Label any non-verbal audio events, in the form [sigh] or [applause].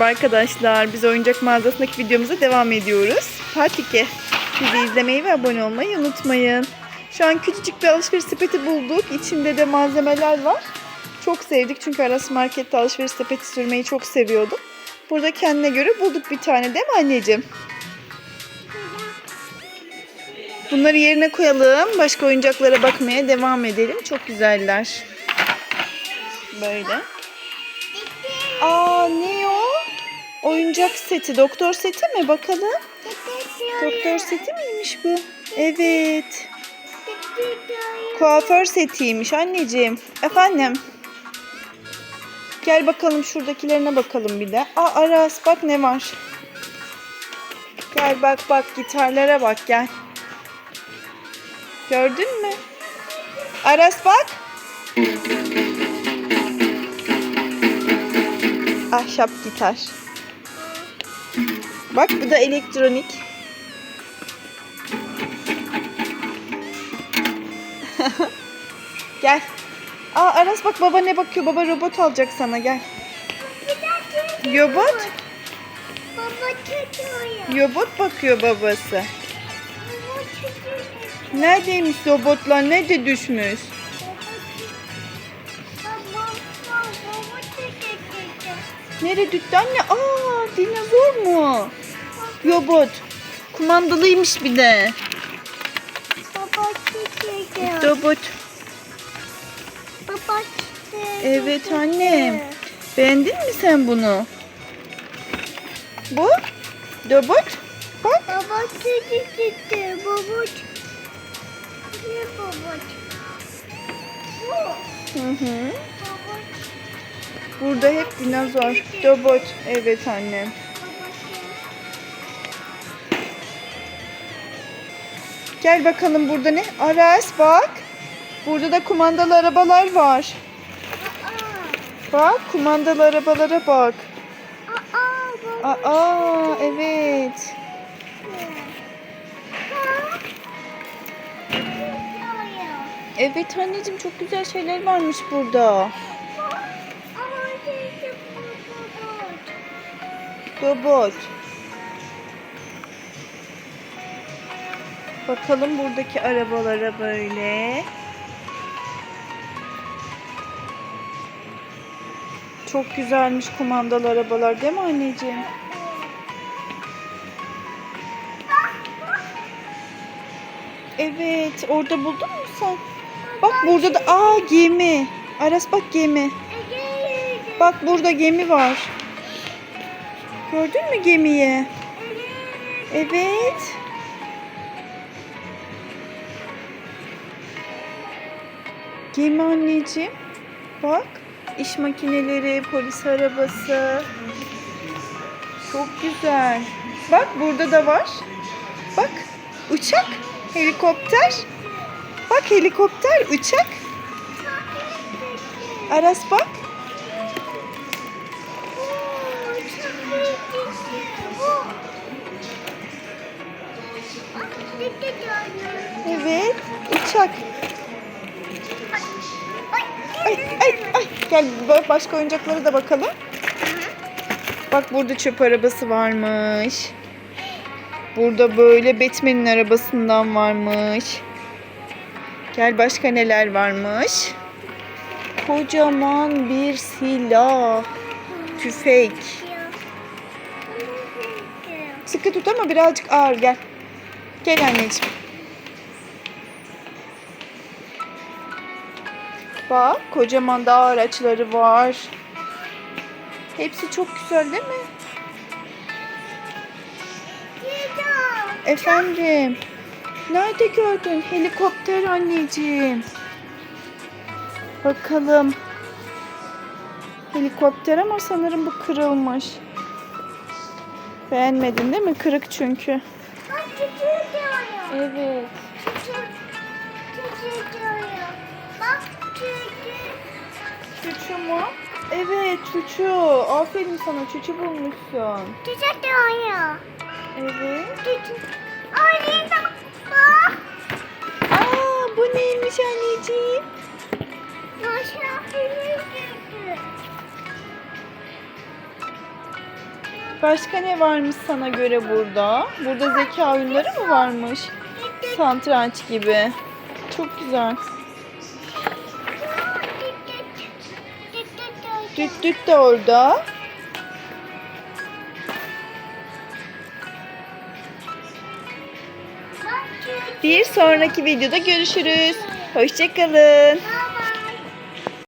Merhaba arkadaşlar. Biz oyuncak mağazasındaki videomuza devam ediyoruz. Part 2. Bizi izlemeyi ve abone olmayı unutmayın. Şu an küçücük bir alışveriş sepeti bulduk. İçinde de malzemeler var. Çok sevdik çünkü Aras Market'te alışveriş sepeti sürmeyi çok seviyordum. Burada kendine göre bulduk bir tane değil mi anneciğim? Bunları yerine koyalım. Başka oyuncaklara bakmaya devam edelim. Çok güzeller. Böyle. Aa ne o? Oyuncak seti, doktor seti mi? Bakalım. Doktor seti miymiş bu? Evet. Kuaför setiymiş anneciğim. Efendim? Gel bakalım şuradakilerine bakalım bir de. Aa Aras bak ne var. Gel bak bak gitarlara bak gel. Gördün mü? Aras bak. Ahşap gitar. Bak bu da elektronik. [laughs] gel. Aa Aras bak baba ne bakıyor? Baba robot alacak sana gel. Robot? Baba çocuğu. Robot bakıyor babası. Neredeymiş robotlar? Nerede düşmüş? Nereye düştü anne? Aa dinozor mu? Robot. Kumandalıymış bir de. Robot. Evet annem. Beğendin mi sen bunu? Bu? Robot. Bak. Çocuk gitti. Baba Ne baba? Bu. Hı hı. Baba. Burada hep dinozor. Robot. Evet annem. Gel bakalım burada ne? Aras bak. Burada da kumandalı arabalar var. Bak kumandalı arabalara bak. Aa. Aa evet. Evet anneciğim çok güzel şeyler varmış burada. Robot. Bakalım buradaki arabalara böyle. Çok güzelmiş kumandalı arabalar değil mi anneciğim? Evet, orada buldun mu sen? Bak burada da aa gemi. Aras bak gemi. Bak burada gemi var. Gördün mü gemiyi? Evet. Gemi anneciğim. Bak. iş makineleri, polis arabası. Çok güzel. Bak burada da var. Bak. Uçak. Helikopter. Bak helikopter, uçak. Aras bak. Evet. Uçak. Ay ay ay. Gel ba- başka oyuncaklara da bakalım. Bak burada çöp arabası varmış. Burada böyle Batman'in arabasından varmış. Gel başka neler varmış. Kocaman bir silah. Tüfek. Sıkı tut ama birazcık ağır gel. Gel anneciğim. Bak kocaman dağ araçları var. Hepsi çok güzel değil mi? Efendim. Nerede gördün? Helikopter anneciğim. Bakalım. Helikopter ama sanırım bu kırılmış. Beğenmedin değil mi? Kırık çünkü. Evet. Bak çocuk. Çuçu mu? Evet Çuçu. Aferin sana Çuçu bulmuşsun. Çocuk diyor. Evet. Çocuk. Anne. Bak. Aa bu neymiş anneciğim? Başka ne varmış sana göre burada? Burada zeka oyunları mı varmış? Satranç gibi. Çok güzel. Düt düt de orada. Bir sonraki videoda görüşürüz. Hoşçakalın.